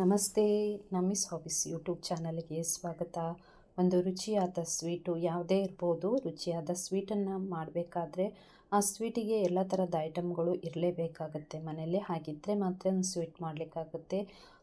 ನಮಸ್ತೆ ನಮಿಸ್ hobbies YouTube ಚಾನಲ್ಗೆ ಸ್ವಾಗತ. ಒಂದು ರುಚಿಯಾದ ಸ್ವೀಟು ಯಾವುದೇ ಇರ್ಬೋದು ರುಚಿಯಾದ ಸ್ವೀಟನ್ನು ಮಾಡಬೇಕಾದ್ರೆ ಆ ಸ್ವೀಟಿಗೆ ಎಲ್ಲ ಥರದ ಐಟಮ್ಗಳು ಇರಲೇಬೇಕಾಗತ್ತೆ. ಮನೆಯಲ್ಲೇ ಹಾಗಿದ್ದರೆ ಮಾತ್ರ ಸ್ವೀಟ್ ಮಾಡಲಿಕ್ಕಾಗುತ್ತೆ.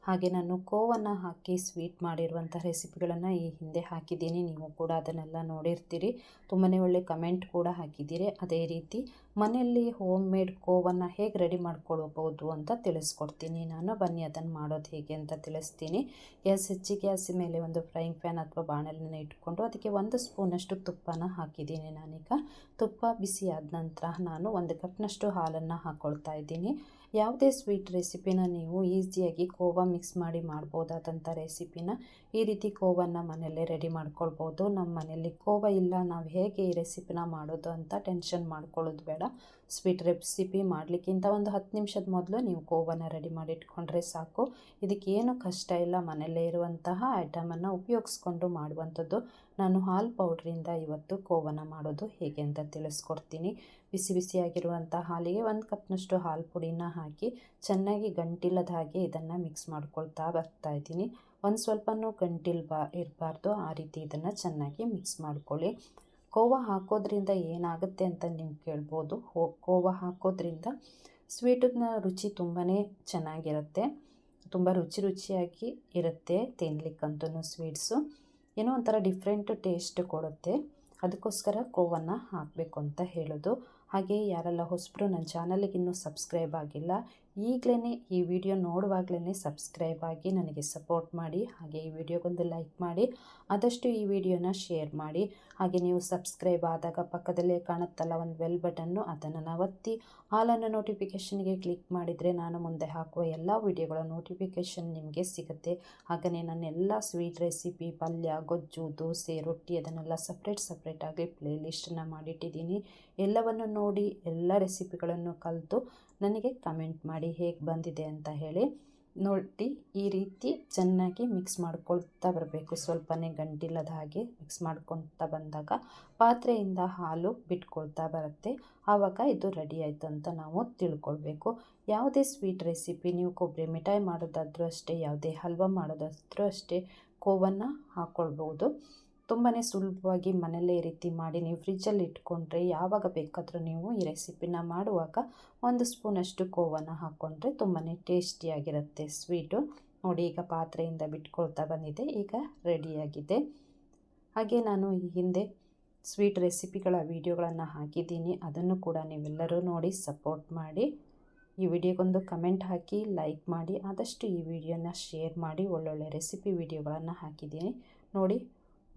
ಹಾಗೆ ನಾನು ಕೋವನ್ನು ಹಾಕಿ ಸ್ವೀಟ್ ಮಾಡಿರುವಂಥ ರೆಸಿಪಿಗಳನ್ನು ಈ ಹಿಂದೆ ಹಾಕಿದ್ದೀನಿ. ನೀವು ಕೂಡ ಅದನ್ನೆಲ್ಲ ನೋಡಿರ್ತೀರಿ. ತುಂಬಾ ಒಳ್ಳೆ ಕಮೆಂಟ್ ಕೂಡ ಹಾಕಿದ್ದೀರಿ. ಅದೇ ರೀತಿ ಮನೆಯಲ್ಲಿ ಹೋಮ್ ಮೇಡ್ ಕೋವನ್ನು ಹೇಗೆ ರೆಡಿ ಮಾಡ್ಕೊಳ್ಬೋದು ಅಂತ ತಿಳಿಸ್ಕೊಡ್ತೀನಿ ನಾನು. ಬನ್ನಿ ಅದನ್ನು ಮಾಡೋದು ಹೇಗೆ ಅಂತ ತಿಳಿಸ್ತೀನಿ. ಗ್ಯಾಸ್, ಹೆಚ್ಚಿ ಗ್ಯಾಸ್ ಮೇಲೆ ಒಂದು ಫ್ರೈಯಿಂಗ್ ಪ್ಯಾನ್ ಅಥವಾ ಬಾಣಲೆನ ಇಟ್ಕೊಂಡು ಅದಕ್ಕೆ ಒಂದು ಸ್ಪೂನಷ್ಟು ತುಪ್ಪನ ಹಾಕಿದ್ದೀನಿ ನಾನೀಗ. ತುಪ್ಪ ಬಿಸಿ ಆದ ನಂತರ ನಾನು ಒಂದು ಕಪ್ನಷ್ಟು ಹಾಲನ್ನು ಹಾಕ್ಕೊಳ್ತಾ ಇದ್ದೀನಿ. ಯಾವುದೇ ಸ್ವೀಟ್ ರೆಸಿಪಿನ ನೀವು ಈಸಿಯಾಗಿ ಕೋವಾ ಮಿಕ್ಸ್ ಮಾಡಿ ಮಾಡ್ಬೋದಾದಂಥ ರೆಸಿಪಿನ ಈ ರೀತಿ ಕೋವನ್ನು ಮನೆಯಲ್ಲೇ ರೆಡಿ ಮಾಡ್ಕೊಳ್ಬೋದು. ನಮ್ಮ ಮನೆಯಲ್ಲಿ ಕೋವಾ ಇಲ್ಲ, ನಾವು ಹೇಗೆ ಈ ರೆಸಿಪಿನ ಮಾಡೋದು ಅಂತ ಟೆನ್ಷನ್ ಮಾಡ್ಕೊಳ್ಳೋದು ಬೇಡ. ಸ್ವೀಟ್ ರೆಸಿಪಿ ಮಾಡಲಿಕ್ಕಿಂತ ಒಂದು ಹತ್ತು ನಿಮಿಷದ ಮೊದಲು ನೀವು ಕೋವನ್ನು ರೆಡಿ ಮಾಡಿ ಇಟ್ಕೊಂಡ್ರೆ ಸಾಕು. ಇದಕ್ಕೇನು ಕಷ್ಟ ಇಲ್ಲ, ಮನೆಯಲ್ಲೇ ಇರುವಂತಹ ಐಟಮನ್ನು ಉಪಯೋಗಿಸ್ಕೊಂಡು ಮಾಡುವಂಥದ್ದು. ನಾನು ಹಾಲು ಪೌಡ್ರಿಂದ ಇವತ್ತು ಕೋವನ್ನು ಮಾಡೋದು ಹೇಗೆ ಅಂತ ತಿಳಿಸ್ಕೊಡ್ತೀನಿ. ಬಿಸಿ ಬಿಸಿಯಾಗಿರುವಂಥ ಹಾಲಿಗೆ ಒಂದು ಕಪ್ನಷ್ಟು ಹಾಲು ಪುಡಿನ ಹಾಕಿ ಚೆನ್ನಾಗಿ ಗಂಟಿಲ್ಲದ ಹಾಗೆ ಇದನ್ನು ಮಿಕ್ಸ್ ಮಾಡ್ಕೊಳ್ತಾ ಬರ್ತಾ ಇದ್ದೀನಿ. ಒಂದು ಸ್ವಲ್ಪನೂ ಗಂಟಿಲ್ ಬಾ ಇರಬಾರ್ದು. ಆ ರೀತಿ ಇದನ್ನು ಚೆನ್ನಾಗಿ ಮಿಕ್ಸ್ ಮಾಡ್ಕೊಳ್ಳಿ. ಕೋವಾ ಹಾಕೋದ್ರಿಂದ ಏನಾಗುತ್ತೆ ಅಂತ ನೀವು ಕೇಳ್ಬೋದು. ಹೋ, ಕೋವಾ ಹಾಕೋದ್ರಿಂದ ಸ್ವೀಟನ್ನ ರುಚಿ ತುಂಬಾ ಚೆನ್ನಾಗಿರುತ್ತೆ. ತುಂಬ ರುಚಿ ರುಚಿಯಾಗಿ ಇರುತ್ತೆ ತಿನ್ಲಿಕ್ಕಂತೂ ಸ್ವೀಟ್ಸು. ಏನೋ ಒಂಥರ ಡಿಫ್ರೆಂಟ್ ಟೇಸ್ಟ್ ಕೊಡುತ್ತೆ. ಅದಕ್ಕೋಸ್ಕರ ಕೋವನ್ನು ಹಾಕಬೇಕು ಅಂತ ಹೇಳೋದು. ಹಾಗೆ ಯಾರೆಲ್ಲ ಹೊಸಬ್ರು ನನ್ನ ಚಾನಲಿಗೆ ಇನ್ನೂ ಸಬ್ಸ್ಕ್ರೈಬ್ ಆಗಿಲ್ಲ ಈಗಲೇ ಈ ವಿಡಿಯೋ ನೋಡುವಾಗಲೇ ಸಬ್ಸ್ಕ್ರೈಬ್ ಆಗಿ ನನಗೆ ಸಪೋರ್ಟ್ ಮಾಡಿ, ಹಾಗೆ ಈ ವಿಡಿಯೋಗೊಂದು ಲೈಕ್ ಮಾಡಿ, ಆದಷ್ಟು ಈ ವಿಡಿಯೋನ ಶೇರ್ ಮಾಡಿ. ಹಾಗೆ ನೀವು ಸಬ್ಸ್ಕ್ರೈಬ್ ಆದಾಗ ಪಕ್ಕದಲ್ಲೇ ಕಾಣುತ್ತಲ್ಲ ಒಂದು ಬೆಲ್ ಬಟನ್ನು, ಅದನ್ನು ಒತ್ತಿ ಹಾಲನ್ನು ನೋಟಿಫಿಕೇಷನ್ಗೆ ಕ್ಲಿಕ್ ಮಾಡಿದರೆ ನಾನು ಮುಂದೆ ಹಾಕುವ ಎಲ್ಲ ವಿಡಿಯೋಗಳ ನೋಟಿಫಿಕೇಷನ್ ನಿಮಗೆ ಸಿಗುತ್ತೆ. ಹಾಗೆಯೇ ನನ್ನ ಎಲ್ಲ ಸ್ವೀಟ್ ರೆಸಿಪಿ, ಪಲ್ಯ, ಗೊಜ್ಜು, ದೋಸೆ, ರೊಟ್ಟಿ ಅದನ್ನೆಲ್ಲ ಸಪ್ರೇಟ್ ಸಪ್ರೇಟಾಗಿ ಪ್ಲೇ ಲಿಸ್ಟನ್ನು ಮಾಡಿಟ್ಟಿದ್ದೀನಿ. ಎಲ್ಲವನ್ನು ನೋಡಿ, ಎಲ್ಲ ರೆಸಿಪಿಗಳನ್ನು ಕಲಿತು ನನಗೆ ಕಮೆಂಟ್ ಮಾಡಿ. ಹೇಗೆ ಬಂದಿದೆ ಅಂತ ಹೇಳಿ ನೋಡಿ, ಈ ರೀತಿ ಚೆನ್ನಾಗಿ ಮಿಕ್ಸ್ ಮಾಡ್ಕೊಳ್ತಾ ಬರಬೇಕು. ಸ್ವಲ್ಪನೇ ಗಂಟಿಲ್ಲದ ಹಾಗೆ ಮಿಕ್ಸ್ ಮಾಡ್ಕೊಳ್ತಾ ಬಂದಾಗ ಪಾತ್ರೆಯಿಂದ ಹಾಲು ಬಿಟ್ಕೊಳ್ತಾ ಬರುತ್ತೆ. ಆವಾಗ ಇದು ರೆಡಿ ಆಯಿತು ಅಂತ ನಾವು ತಿಳ್ಕೊಳ್ಬೇಕು. ಯಾವುದೇ ಸ್ವೀಟ್ ರೆಸಿಪಿ ನೀವು ಕೊಬ್ಬರಿ ಮಿಠಾಯಿ ಮಾಡೋದಾದರೂ ಅಷ್ಟೇ, ಯಾವುದೇ ಹಲ್ವ ಮಾಡೋದಾದರೂ ಅಷ್ಟೇ, ಕೋವನ್ನು ಹಾಕ್ಕೊಳ್ಬೋದು ತುಂಬಾ ಸುಲಭವಾಗಿ ಮನೆಯಲ್ಲೇ ರೀತಿ ಮಾಡಿ ನೀವು ಫ್ರಿಜ್ಜಲ್ಲಿ ಇಟ್ಕೊಂಡ್ರೆ ಯಾವಾಗ ಬೇಕಾದರೂ ನೀವು ಈ ರೆಸಿಪಿನ ಮಾಡುವಾಗ ಒಂದು ಸ್ಪೂನಷ್ಟು ಕೋವನ್ನು ಹಾಕ್ಕೊಂಡ್ರೆ ತುಂಬಾ ಟೇಸ್ಟಿಯಾಗಿರುತ್ತೆ ಸ್ವೀಟು. ನೋಡಿ, ಈಗ ಪಾತ್ರೆಯಿಂದ ಬಿಟ್ಕೊಳ್ತಾ ಬಂದಿದೆ, ಈಗ ರೆಡಿಯಾಗಿದೆ. ಹಾಗೆ ನಾನು ಈ ಹಿಂದೆ ಸ್ವೀಟ್ ರೆಸಿಪಿಗಳ ವೀಡಿಯೋಗಳನ್ನು ಹಾಕಿದ್ದೀನಿ, ಅದನ್ನು ಕೂಡ ನೀವೆಲ್ಲರೂ ನೋಡಿ ಸಪೋರ್ಟ್ ಮಾಡಿ. ಈ ವಿಡಿಯೋಗೊಂದು ಕಮೆಂಟ್ ಹಾಕಿ, ಲೈಕ್ ಮಾಡಿ, ಆದಷ್ಟು ಈ ವಿಡಿಯೋನ ಶೇರ್ ಮಾಡಿ, ಒಳ್ಳೊಳ್ಳೆ ರೆಸಿಪಿ ವಿಡಿಯೋಗಳನ್ನು ಹಾಕಿದ್ದೀನಿ. ನೋಡಿ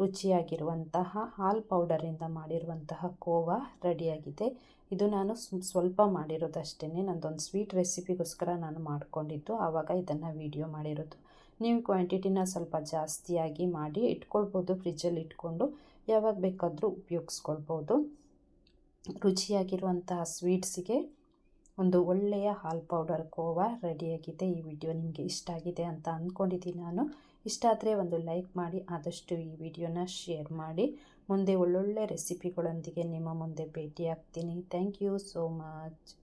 ರುಚಿಯಾಗಿರುವಂತಹ ಹಾಲು ಪೌಡರಿಂದ ಮಾಡಿರುವಂತಹ ಕೋವಾ ರೆಡಿಯಾಗಿದೆ. ಇದು ನಾನು ಸ್ವಲ್ಪ ಮಾಡಿರೋದಷ್ಟೇ ನಂದೊಂದು ಸ್ವೀಟ್ ರೆಸಿಪಿಗೋಸ್ಕರ ನಾನು ಮಾಡಿಕೊಂಡಿದ್ದು. ಆವಾಗ ಇದನ್ನು ವಿಡಿಯೋ ಮಾಡಿರೋದು. ನೀವು ಕ್ವಾಂಟಿಟಿನ ಸ್ವಲ್ಪ ಜಾಸ್ತಿಯಾಗಿ ಮಾಡಿ ಇಟ್ಕೊಳ್ಬೋದು, ಫ್ರಿಜ್ಜಲ್ಲಿ ಇಟ್ಕೊಂಡು ಯಾವಾಗ ಬೇಕಾದರೂ ಉಪಯೋಗಿಸ್ಕೊಳ್ಬೋದು. ರುಚಿಯಾಗಿರುವಂತಹ ಸ್ವೀಟ್ಸಿಗೆ ಒಂದು ಒಳ್ಳೆಯ ಹಾಲು ಪೌಡರ್ ಕೋವಾ ರೆಡಿಯಾಗಿದೆ. ಈ ವಿಡಿಯೋ ನಿಮಗೆ ಇಷ್ಟ ಆಗಿದೆ ಅಂತ ಅಂದ್ಕೊಂಡಿದ್ದೀನಿ ನಾನು. ಇಷ್ಟ ಆದರೆ ಒಂದು ಲೈಕ್ ಮಾಡಿ, ಆದಷ್ಟು ಈ ವಿಡಿಯೋನ ಶೇರ್ ಮಾಡಿ. ಮುಂದೆ ಒಳ್ಳೊಳ್ಳೆ ರೆಸಿಪಿಗಳೊಂದಿಗೆ ನಿಮ್ಮ ಮುಂದೆ ಭೇಟಿಯಾಗ್ತೀನಿ. Thank you so much.